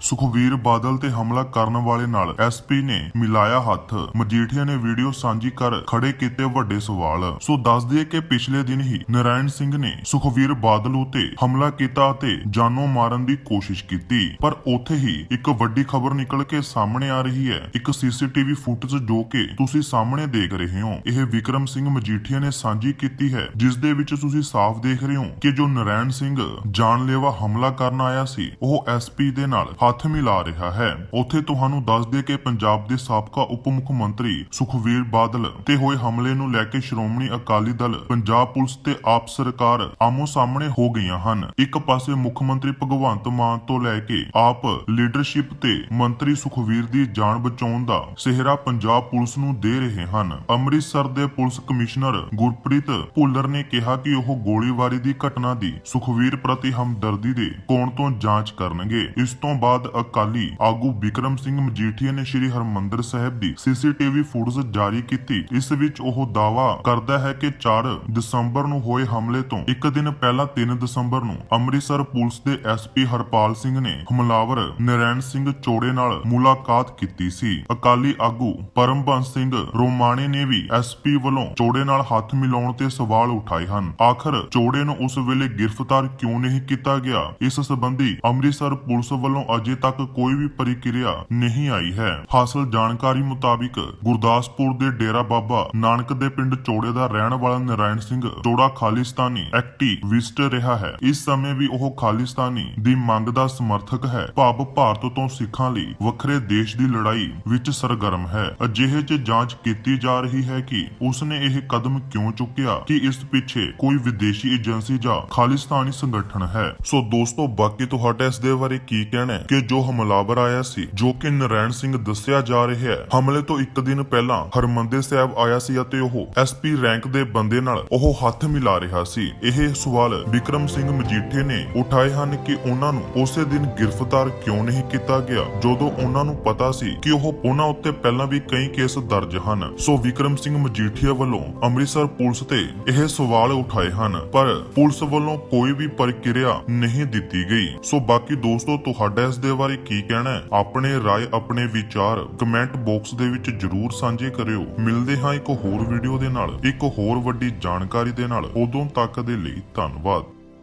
ਸੁਖਵੀਰ ਬਾਦਲ ਤੇ ਹਮਲਾ ਕਰਨ ਵਾਲੇ ਨਾਲ ਐਸਪੀ ਨੇ ਮਿਲਾਇਆ ਹੱਥ। ਮਜੀਠੀਆ ਨੇ ਵੀਡੀਓ ਸਾਂਝੀ ਕਰ ਖੜੇ ਕੀਤੇ ਵੱਡੇ ਸਵਾਲ। ਸੋ ਦੱਸ ਦਈਏ ਕਿ ਪਿਛਲੇ ਦਿਨ ਹੀ ਨਰਾਇਣ ਸਿੰਘ ਨੇ ਸੁਖਵੀਰ ਬਾਦਲ ਉਤੇ ਹਮਲਾ ਕੀਤਾ ਅਤੇ ਜਾਨੋਂ ਮਾਰਨ ਦੀ ਕੋਸ਼ਿਸ਼ ਕੀਤੀ। ਪਰ ਉੱਥੇ ਹੀ ਇੱਕ ਵੱਡੀ ਖਬਰ ਨਿਕਲ ਕੇ ਸਾਹਮਣੇ ਆ ਰਹੀ ਹੈ। ਇੱਕ ਸੀਸੀਟੀਵੀ ਫੁਟੇਜ ਜੋ ਕਿ ਤੁਸੀਂ ਸਾਹਮਣੇ ਦੇਖ ਰਹੇ ਹੋ। ਇਹ ਵਿਕਰਮ ਸਿੰਘ ਮਜੀਠੀਆ ਨੇ ਸਾਂਝੀ ਕੀਤੀ ਹੈ, ਜਿਸ ਦੇ ਵਿੱਚ ਤੁਸੀਂ ਸਾਫ਼ ਦੇਖ ਰਹੇ ਹੋ ਕਿ ਜੋ ਨਰਾਇਣ ਸਿੰਘ ਜਾਨਲੇਵਾ ਹਮਲਾ ਕਰਨ ਆਇਆ ਸੀ, ਉਹ ਐਸਪੀ ਦੇ ਨਾਲ ਹੱਥ ਮਿਲਾ ਰਿਹਾ ਹੈ। ਉੱਥੇ ਤੁਹਾਨੂੰ ਦੱਸ ਦੇ ਕਿ ਪੰਜਾਬ ਦੇ ਸਾਬਕਾ ਉਪ ਮੁੱਖ ਮੰਤਰੀ ਸੁਖਵੀਰ ਬਾਦਲ ਤੇ ਹੋਏ ਹਮਲੇ ਨੂੰ ਲੈ ਕੇ ਸ਼੍ਰੋਮਣੀ ਅਕਾਲੀ ਦਲ, ਪੰਜਾਬ ਪੁਲਿਸ ਤੇ ਆਪ ਸਰਕਾਰ ਆਮੋ ਸਾਹਮਣੇ ਹੋ ਗਈਆਂ ਹਨ। ਇੱਕ ਪਾਸੇ ਮੁੱਖ ਮੰਤਰੀ ਭਗਵੰਤ ਮਾਨ ਤੋਂ ਲੈ ਕੇ ਆਪ ਲੀਡਰਸ਼ਿਪ ਤੇ ਮੰਤਰੀ ਸੁਖਵੀਰ ਦੀ ਜਾਨ ਬਚਾਉਣ ਦਾ ਸਿਹਰਾ ਪੰਜਾਬ ਪੁਲਿਸ ਨੂੰ ਦੇ ਰਹੇ ਹਨ। ਅੰਮ੍ਰਿਤਸਰ ਦੇ ਪੁਲਿਸ ਕਮਿਸ਼ਨਰ ਗੁਰਪ੍ਰੀਤ ਭੁੱਲਰ ਨੇ ਕਿਹਾ ਕਿ ਉਹ ਗੋਲੀਬਾਰੀ ਦੀ ਘਟਨਾ ਦੀ ਸੁਖਵੀਰ ਪ੍ਰਤੀ ਹਮਦਰਦੀ ਦੇ ਕੋਣ ਤੋਂ ਜਾਂਚ ਕਰਨਗੇ। ਇਸ ਤੋਂ ਬਾਅਦ ਅਕਾਲੀ ਆਗੂ ਵਿਕਰਮ ਸਿੰਘ ਮਜੀਠੀਆ ਨੇ ਸ੍ਰੀ ਹਰਮੰਦਰ ਸਾਹਿਬ ਦੀ ਸੀਸੀਟੀਵੀ ਫੁਟੇਜ ਜਾਰੀ ਕੀਤੀ। ਇਸ ਵਿੱਚ ਉਹ ਦਾਵਾ ਕਰਦਾ ਹੈ ਕਿ 4 ਦਸੰਬਰ ਨੂੰ ਹੋਏ ਹਮਲੇ ਤੋਂ ਇੱਕ ਦਿਨ ਪਹਿਲਾਂ 3 ਦਸੰਬਰ ਨੂੰ ਅੰਮ੍ਰਿਤਸਰ ਪੁਲਿਸ ਦੇ ਐਸਪੀ ਹਰਪਾਲ ਸਿੰਘ ਨੇ ਹਮਲਾਵਰ ਨਰੈਣ ਸਿੰਘ ਚੋੜੇ ਨਾਲ ਮੁਲਾਕਾਤ ਕੀਤੀ ਸੀ। ਅਕਾਲੀ ਆਗੂ ਪਰਮਬੰਸ ਸਿੰਘ ਰੋਮਾਣੇ ਨੇ ਵੀ ਐਸਪੀ ਵੱਲੋਂ ਚੋੜੇ ਨਾਲ ਹੱਥ ਮਿਲਾਉਣ ਤੇ ਸਵਾਲ ਉਠਾਏ ਹਨ। ਆਖਰ ਚੋੜੇ ਨੂੰ ਉਸ ਵੇਲੇ ਗ੍ਰਿਫਤਾਰ ਕਿਉਂ ਨਹੀਂ ਕੀਤਾ ਗਿਆ? ਇਸ ਸੰਬੰਧੀ ਅੰਮ੍ਰਿਤਸਰ ਪੁਲਿਸ ਵੱਲੋਂ ਅੱਜ ਤੱਕ ਕੋਈ ਵੀ ਪ੍ਰਕਿਰਿਆ ਨਹੀਂ ਆਈ ਹੈ। ਹਾਸਲ ਜਾਣਕਾਰੀ ਮੁਤਾਬਿਕ ਗੁਰਦਾਸਪੁਰ ਦੇ ਡੇਰਾ ਬਾਬਾ ਨਾਨਕ ਦੇ ਪਿੰਡ ਚੋੜੇ ਦਾ ਰਹਿਣ ਵਾਲਾ ਨਰਾਇਣ ਸਿੰਘ ਚੋੜਾ ਖਾਲਿਸਤਾਨੀ ਐਕਟਿਵਿਸਟ ਰਿਹਾ ਹੈ। ਇਸ ਸਮੇਂ ਵੀ ਉਹ ਖਾਲਿਸਤਾਨੀ ਦੀ ਮੰਗ ਦਾ ਸਮਰਥਕ ਹੈ। ਭਾਵ ਭਾਰਤ ਤੋਂ ਸਿੱਖਾਂ ਲਈ ਵੱਖਰੇ ਦੇਸ਼ ਦੀ ਲੜਾਈ ਵਿੱਚ ਸਰਗਰਮ ਹੈ। ਅਜਿਹੇ 'ਚ ਜਾਂਚ ਕੀਤੀ ਜਾ ਰਹੀ ਹੈ ਕਿ ਉਸਨੇ ਇਹ ਕਦਮ ਕਿਉਂ ਚੁੱਕਿਆ ਕਿ ਇਸ ਪਿੱਛੇ ਕੋਈ ਵਿਦੇਸ਼ੀ ਏਜੰਸੀ ਜਾਂ ਖਾਲਿਸਤਾਨੀ ਸੰਗਠਨ ਹੈ। ਸੋ ਦੋਸਤੋ, ਬਾਕੀ ਤੁਹਾਡਾ ਇਸ ਦੇ ਬਾਰੇ ਕੀ ਕਹਿਣਾ ਹੈ? ਕਿ ਜੋ ਹਮਲਾਵਰ ਆਇਆ ਸੀ, ਜੋ ਕਿ ਨਰੈਣ ਸਿੰਘ ਦੱਸਿਆ ਜਾ ਰਿਹਾ ਹੈ। ਹਮਲੇ ਤੋਂ ਇੱਕ ਦਿਨ ਪਹਿਲਾਂ ਹਰਮੰਦਰ ਸਾਹਿਬ ਆਇਆ ਸੀ ਅਤੇ ਉਹ ਐਸਪੀ ਰੈਂਕ ਦੇ ਬੰਦੇ ਨਾਲ ਉਹ ਹੱਥ ਮਿਲਾ ਰਿਹਾ ਸੀ। ਇਹ ਸਵਾਲ ਵਿਕਰਮ ਸਿੰਘ ਮਜੀਠੇ ਨੇ ਉਠਾਏ ਹਨ ਕਿ ਉਹਨਾਂ ਨੂੰ ਉਸੇ ਦਿਨ ਗ੍ਰਿਫਤਾਰ ਕਿਉਂ ਨਹੀਂ ਕੀਤਾ ਗਿਆ, ਜਦੋਂ ਉਹਨਾਂ ਨੂੰ ਪਤਾ ਸੀ ਕਿ ਉਹ ਉਹਨਾਂ ਉੱਤੇ ਪਹਿਲਾਂ ਵੀ ਕਈ ਕੇਸ ਦਰਜ ਹਨ। ਸੋ ਵਿਕਰਮ ਸਿੰਘ ਮਜੀਠੀਆ ਵੱਲੋਂ ਅੰਮ੍ਰਿਤਸਰ ਪੁਲਿਸ ਤੇ ਇਹ ਸਵਾਲ ਉਠਾਏ ਹਨ, ਪਰ ਪੁਲਿਸ ਵੱਲੋਂ ਕੋਈ ਵੀ ਪ੍ਰਕਿਰਿਆ ਨਹੀਂ ਦਿੱਤੀ ਗਈ। ਸੋ ਬਾਕੀ ਦੋਸਤੋ, ਤੁਹਾਡਾ ਇਸ ਦੇ ਬਾਰੇ ਕੀ ਕਹਿਣਾ ਹੈ ਆਪਣੇ رائے ਆਪਣੇ ਵਿਚਾਰ ਕਮੈਂਟ ਬਾਕਸ ਦੇ ਵਿੱਚ ਜਰੂਰ ਸਾਂਝੇ ਕਰਿਓ ਮਿਲਦੇ ਹਾਂ ਇੱਕ ਹੋਰ ਵੀਡੀਓ ਦੇ ਨਾਲ ਇੱਕ ਹੋਰ ਵੱਡੀ ਜਾਣਕਾਰੀ ਦੇ ਨਾਲ ਉਦੋਂ ਤੱਕ ਦੇ ਲਈ ਧੰਨਵਾਦ